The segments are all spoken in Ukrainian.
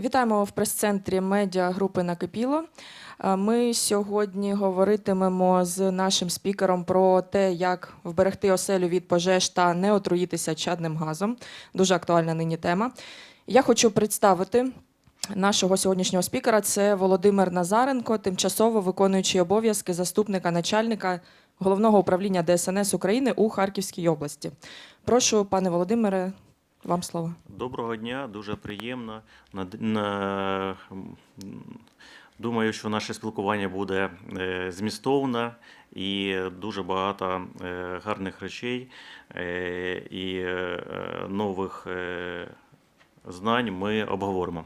Вітаємо в прес-центрі медіа групи Накипіло. Е, Ми сьогодні говоритимемо з нашим спікером про те, як вберегти оселю від пожеж та не отруїтися чадним газом. Дуже актуальна нині тема. Я хочу представити нашого сьогоднішнього спікера. Це Володимир Назаренко, тимчасово виконуючий обов'язки заступника начальника головного управління ДСНС України у Харківській області. Прошу, пане Володимире, вам слово. Доброго дня, дуже приємно. Думаю, що наше спілкування буде е, змістовне і дуже багато е, гарних речей е, і нових знань ми обговоримо.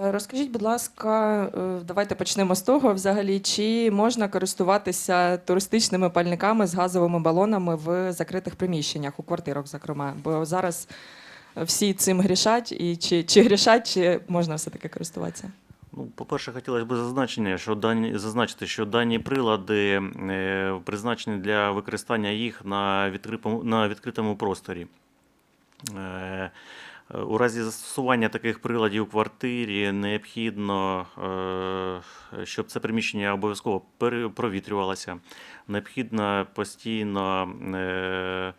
Розкажіть, будь ласка, е, давайте почнемо з того, взагалі, чи можна користуватися туристичними пальниками з газовими балонами в закритих приміщеннях, у квартирах, зокрема? Бо зараз всі цим грішать, і чи, чи грішать, чи можна все-таки користуватися? Ну, по-перше, хотілося б зазначення, що дані зазначити, що дані прилади е, призначені для використання їх на відкритому на відкритому просторі. У разі застосування таких приладів у квартирі необхідно, е, щоб це приміщення обов'язково провітрювалося. Необхідно постійно е,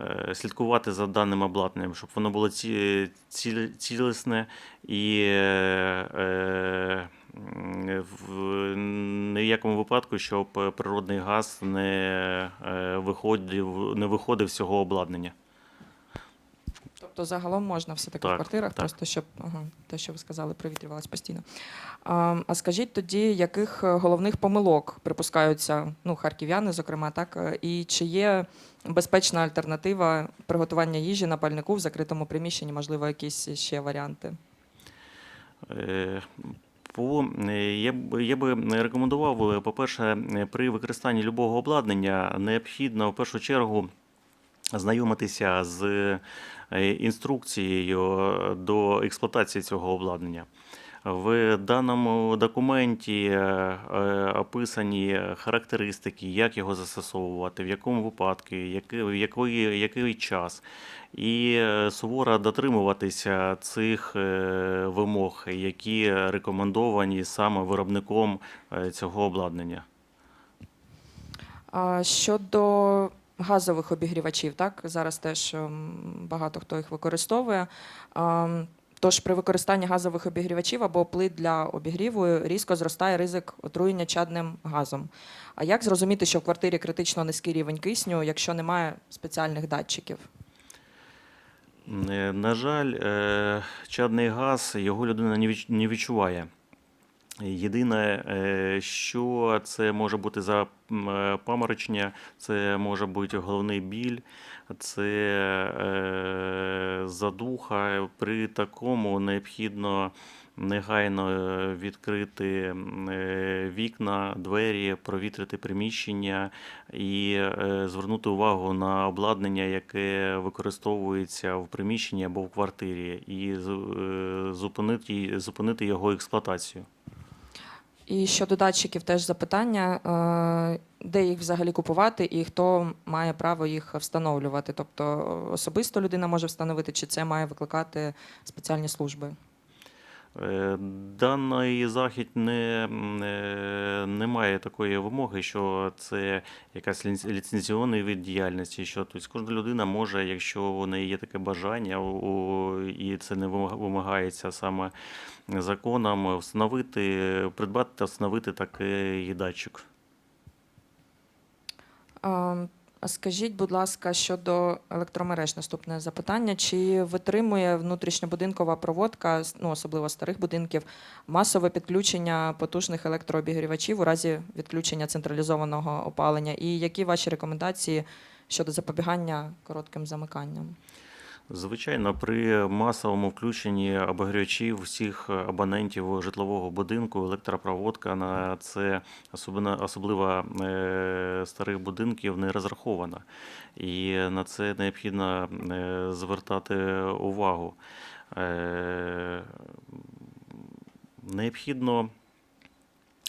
е, слідкувати за даним обладнанням, щоб воно було ці- ці- цілісне і в ніякому випадку, щоб природний газ не виходив, не виходив з цього обладнання. Тобто загалом можна все-таки в квартирах, так. просто щоб ага, те, що ви сказали, провітрювалось постійно. А, а скажіть тоді, яких е, головних помилок припускаються ну, харків'яни, зокрема, так, е, і чи є безпечна альтернатива приготування їжі на пальнику в закритому приміщенні, можливо, якісь ще варіанти? Е, По, е, я, б- я би рекомендував, по-перше, при використанні любого обладнання необхідно в першу чергу знайомитися з е, інструкцією до експлуатації цього обладнання. В даному документі е, е, описані характеристики, як його застосовувати, в якому випадку, в який, який час. І е, суворо дотримуватися цих е, вимог, які рекомендовані саме виробником е, цього обладнання. Щодо газових обігрівачів, так зараз теж ем, багато хто їх використовує. Тож при використанні газових обігрівачів або плит для обігріву різко зростає ризик отруєння чадним газом. А як зрозуміти, що в квартирі критично низький рівень кисню, якщо немає спеціальних датчиків? Е, На жаль, е, чадний газ його людина не відчуває. Єдине, е, що це може бути за е, паморочення, це може бути головний біль, це е, задуха. При такому необхідно негайно відкрити вікна, двері, провітрити приміщення і звернути увагу на обладнання, яке використовується в приміщенні або в квартирі, і зупинити його експлуатацію. І щодо датчиків, теж запитання, е, де їх взагалі купувати і хто має право їх встановлювати? Тобто е, особисто людина може встановити, чи це має викликати спеціальні служби? Е, Даний захід не, е, не має такої вимоги, що це якась ліц- ліцензіонний від діяльності. Що тобто кожна людина може, якщо у неї є таке бажання, і це не вимагається саме законом, встановити, придбати та встановити такий датчик. А а скажіть, будь ласка, щодо електромереж, наступне запитання: чи витримує внутрішньобудинкова проводка, ну особливо старих будинків, масове підключення потужних електрообігрівачів у разі відключення централізованого опалення? І які ваші рекомендації щодо запобігання коротким замиканням? Звичайно, при масовому включенні обігрівачів всіх абонентів житлового будинку електропроводка на це особливо, особливо е, старих будинків не розрахована. І на це необхідно е, звертати увагу. Е, Необхідно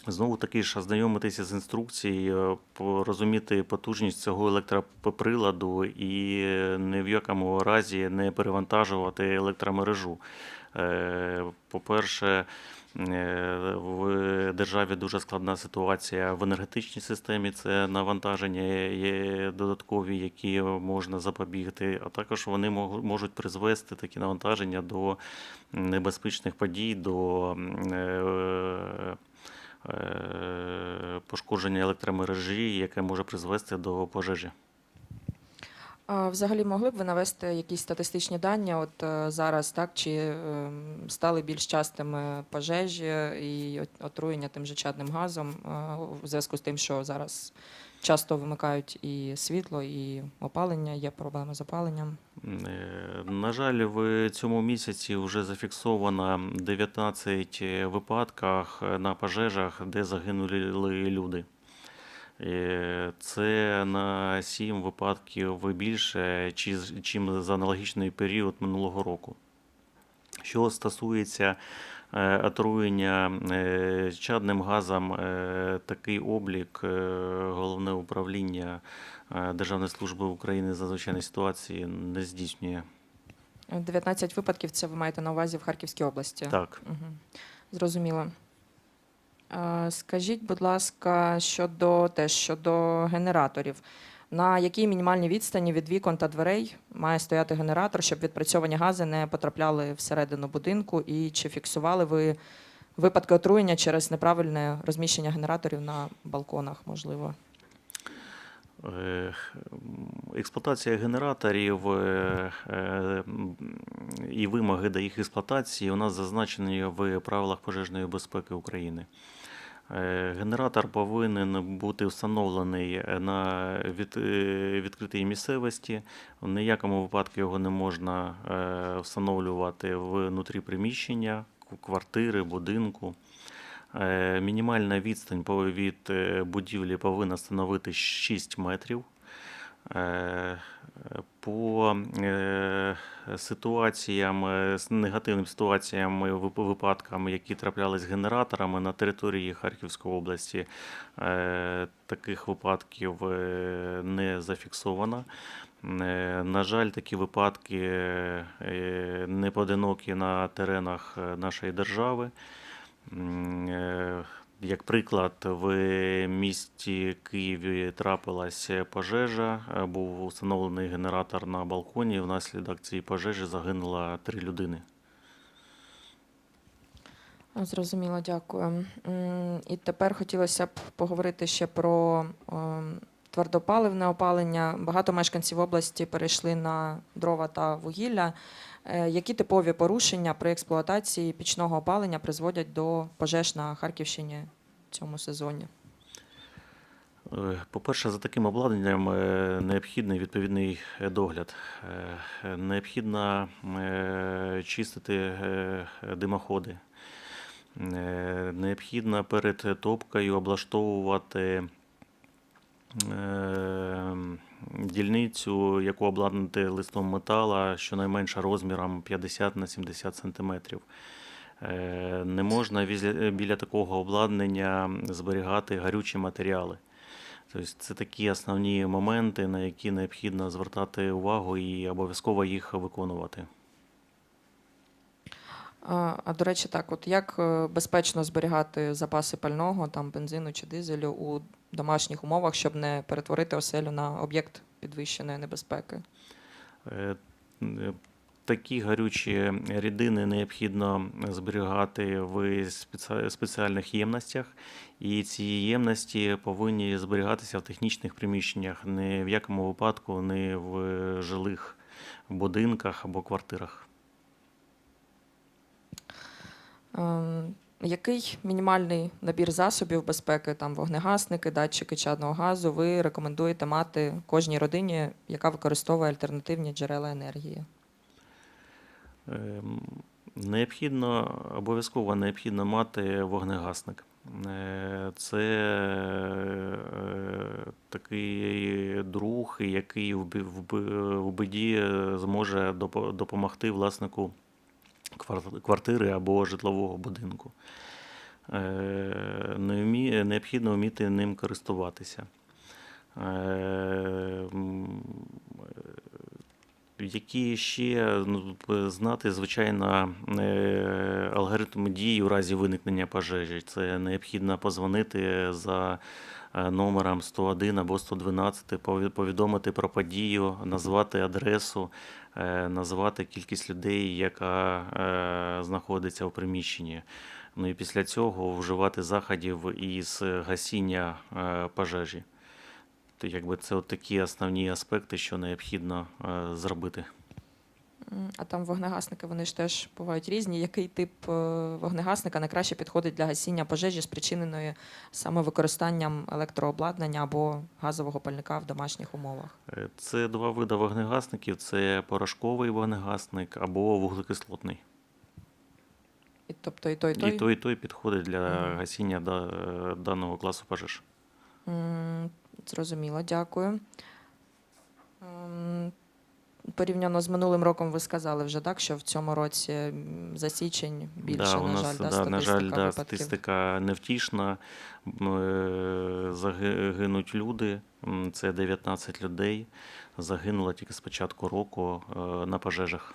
Знову таки ж ознайомитися з інструкцією, порозуміти потужність цього електроприладу і ні в якому разі не перевантажувати електромережу. Е, По-перше, е, в державі дуже складна ситуація в енергетичній системі. Це навантаження є додаткові, які можна запобігти. А також вони можуть призвести такі навантаження до небезпечних подій, до е, е, пошкодження електромережі, яке може призвести до пожежі. А взагалі могли б ви навести якісь статистичні дані? От е, зараз так чи е, стали більш частими пожежі і отруєння тим же чадним газом е, у зв'язку з тим, що зараз часто вимикають і світло, і опалення, є проблеми з опаленням. Е, На жаль, в цьому місяці вже зафіксовано 19 випадках на пожежах, де загинули люди. Це на 7 випадків більше, чи- чим за аналогічний період минулого року. Що стосується е, отруєння е, чадним газом, е, такий облік головне управління Державної служби України з надзвичайної ситуації не здійснює. 19 випадків це ви маєте на увазі в Харківській області. Так. Угу. Зрозуміло. Е, Скажіть, будь ласка, щодо теж щодо генераторів. На якій мінімальній відстані від вікон та дверей має стояти генератор, щоб відпрацьовані гази не потрапляли всередину будинку? І чи фіксували ви випадки отруєння через неправильне розміщення генераторів на балконах, можливо? Е, Експлуатація генераторів е, е, і вимоги до їх експлуатації у нас зазначені в правилах пожежної безпеки України. Генератор повинен бути встановлений на від, відкритій місцевості. В ніякому випадку його не можна встановлювати внутрі приміщення, квартири, будинку. Е, Мінімальна відстань від е, будівлі повинна становити 6 метрів. Е, По ситуаціям, з негативним ситуаціям, випадкам, які траплялись з генераторами на території Харківської області, таких випадків не зафіксовано. На жаль, такі випадки не поодинокі на теренах нашої держави. Е, Як приклад, в місті Києві трапилась пожежа, е, був встановлений генератор на балконі. Внаслідок цієї пожежі загинуло три людини. Зрозуміло, дякую. І тепер хотілося б поговорити ще про ем, твердопаливне опалення. Багато мешканців області перейшли на дрова та вугілля. Е, Які типові порушення при експлуатації пічного опалення призводять до пожеж на Харківщині в цьому сезоні? Е, По-перше, за таким обладнанням е, необхідний відповідний догляд. Необхідно чистити димоходи. Необхідно перед топкою облаштовувати дільницю, яку обладнати листом метала, щонайменше розміром 50 на 70 см. Не можна біля такого обладнання зберігати гарючі матеріали. Тобто це такі основні моменти, на які необхідно звертати увагу і обов'язково їх виконувати. А, до речі, так, от як е, безпечно зберігати запаси пального, там бензину чи дизелю у домашніх умовах, щоб не перетворити оселю на об'єкт підвищеної небезпеки? Е, е, Такі гарючі рідини необхідно зберігати в спеціальних ємностях, і ці ємності повинні зберігатися в технічних приміщеннях, ні в якому випадку не в жилих будинках або квартирах. Який мінімальний набір засобів безпеки, там вогнегасники, датчики чадного газу, ви рекомендуєте мати кожній родині, яка використовує альтернативні джерела енергії? Ем, Необхідно, обов'язково необхідно мати вогнегасник. Е, Це е, такий друг, який в бі- в бі- в біді зможе допомогти власнику квартири або житлового будинку. е, необхідно вміти ним користуватися. Е, е, Які ще ну, знати, звичайно, алгоритми дії у разі виникнення пожежі. Це необхідно позвонити за номером 101 або 112, повідомити про подію, назвати адресу, е, назвати кількість людей, яка е, знаходиться в приміщенні. Ну і після цього вживати заходів із гасіння е, пожежі. То якби це от такі основні аспекти, що необхідно зробити. А там вогнегасники, вони ж теж бувають різні. Який тип е, вогнегасника найкраще підходить для гасіння пожежі, спричиненої саме використанням електрообладнання або газового пальника в домашніх умовах? Е, Це два види вогнегасників: це порошковий вогнегасник або вуглекислотний. І, тобто і той, і той? І той, і той підходить для Мгм. гасіння е, даного класу пожеж. М, Зрозуміло, дякую. Порівняно з минулим роком ви сказали вже так, що в цьому році за січень більше, да, у на нас, жаль, да, да, на жаль, да, випадків. статистика невтішна. Е, Загинуть люди. Це 19 людей. Загинуло тільки з початку року е, на пожежах.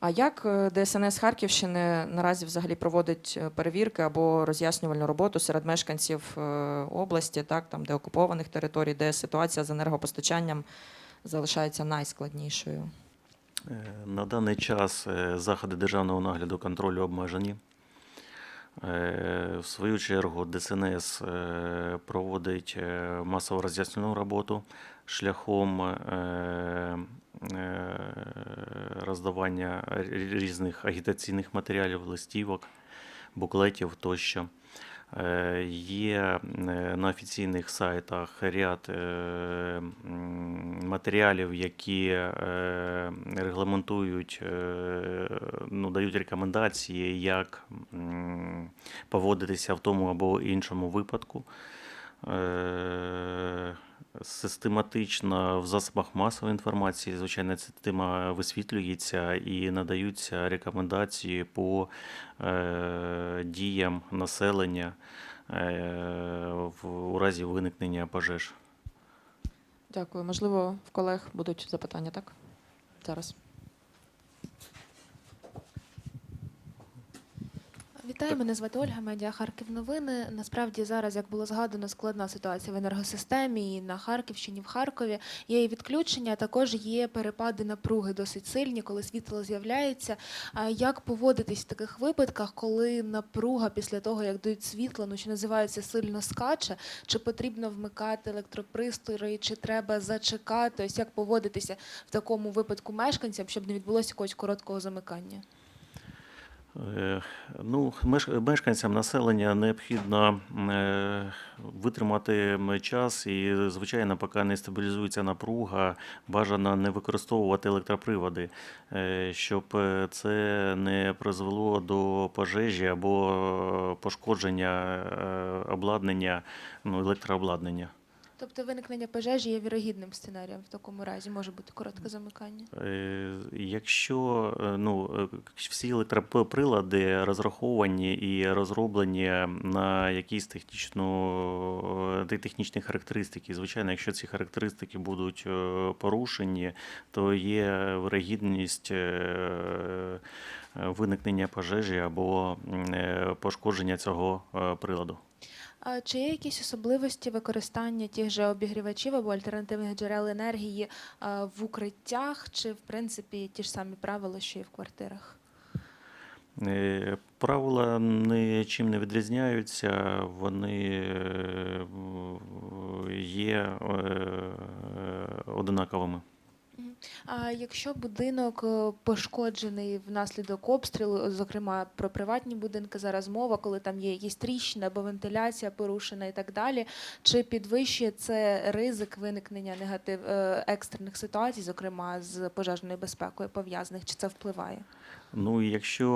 А як е, ДСНС Харківщини наразі взагалі проводить перевірки або роз'яснювальну роботу серед мешканців області, так там де окупованих територій, де ситуація з енергопостачанням залишається найскладнішою? Е, На даний час е, заходи державного нагляду контролю обмежені. Е, В свою чергу ДСНС проводить масово роз'яснену роботу шляхом роздавання різних агітаційних матеріалів, листівок, буклетів тощо. Е, Є е, на офіційних сайтах ряд е, матеріалів, які регламентують, ну, дають рекомендації, як поводитися в тому або іншому випадку. Систематично в засобах масової інформації, звичайно, ця тема висвітлюється і надаються рекомендації по е, діям населення е, в, у разі виникнення пожеж. Дякую. Можливо, в колег будуть запитання, так? Зараз. Вітаю, мене звати Ольга, медіа Харків новини. Насправді зараз, як було згадано, складна ситуація в енергосистемі і на Харківщині, в Харкові. Є і відключення, а також є перепади напруги досить сильні, коли світло з'являється. А Як поводитись в таких випадках, коли напруга після того, як дають світло, ну що називається сильно скаче? Чи потрібно вмикати електропристрої, чи треба зачекати? Ось як поводитися в такому випадку мешканцям, щоб не відбулося якогось короткого замикання? Ну, меш- мешканцям населення необхідно е, витримати час і, звичайно, поки не стабілізується напруга, бажано не використовувати електроприводи, е, щоб е, це не призвело до пожежі або пошкодження обладнання, ну, електрообладнання. Тобто виникнення пожежі є вірогідним сценарієм в такому разі, може бути коротке замикання. Е, Якщо е, ну, е, всі електроприлади розраховані і розроблені на якісь технічну, е, технічні характеристики, звичайно, якщо ці характеристики будуть порушені, то є вирогідність виникнення пожежі або пошкодження цього приладу. Чи є якісь особливості використання тих же обігрівачів або альтернативних джерел енергії в укриттях, чи в принципі ті ж самі правила, що і в квартирах? Е, Правила нічим не відрізняються, вони е, є е, одинаковими. А якщо будинок е, пошкоджений внаслідок обстрілу, зокрема про приватні будинки зараз мова, коли там є якісь тріщини або вентиляція порушена і так далі, чи підвищує це ризик виникнення негатив е, екстрених ситуацій, зокрема з пожежною безпекою пов'язаних, чи це впливає? Ну, якщо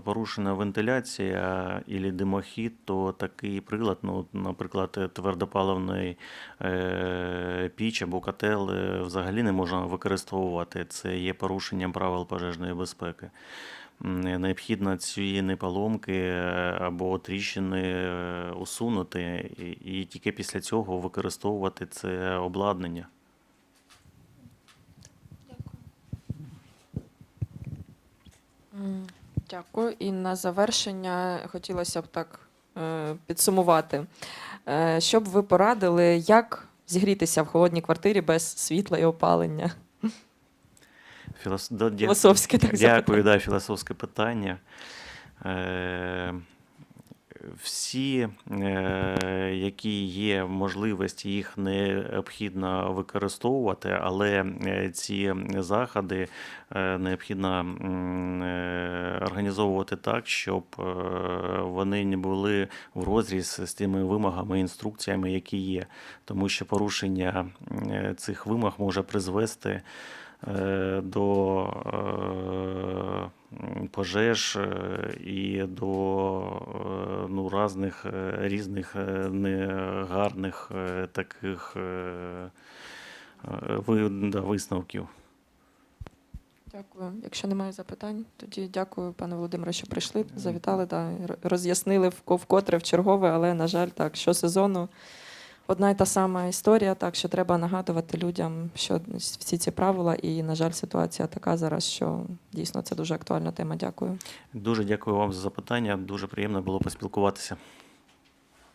е, порушена вентиляція і димохід, то такий прилад, ну, наприклад, твердопаливний е, піч або котел е, взагалі не можна використовувати. Це є порушенням правил пожежної безпеки. Необхідно ці неполомки або тріщини усунути, і тільки після цього використовувати це обладнання. Дякую. М, Дякую. І на завершення хотілося б так е, підсумувати. Е, Що б ви порадили, як зігрітися в холодній квартирі без світла і опалення? Філос... Філософське так Дякую, запитання. да, філософське питання. Е, всі, е, які є можливості, їх необхідно використовувати, але е, ці заходи е, необхідно організовувати так, щоб вони не були в розріз з тими вимогами, інструкціями, які є. Тому що порушення цих вимог може призвести до е, пожеж е, і до е, ну, е, різних е, негарних е, таких е, е, висновків. Дякую. Якщо немає запитань, тоді дякую, пане Володимире, що прийшли, завітали, да, роз'яснили вко- вкотре в чергове, але, на жаль, так, щосезону одна й та сама історія, так що треба нагадувати людям, що всі ці правила, і, на жаль, ситуація така зараз, що дійсно це дуже актуальна тема. Дякую. Дуже дякую вам за запитання. Дуже приємно було поспілкуватися.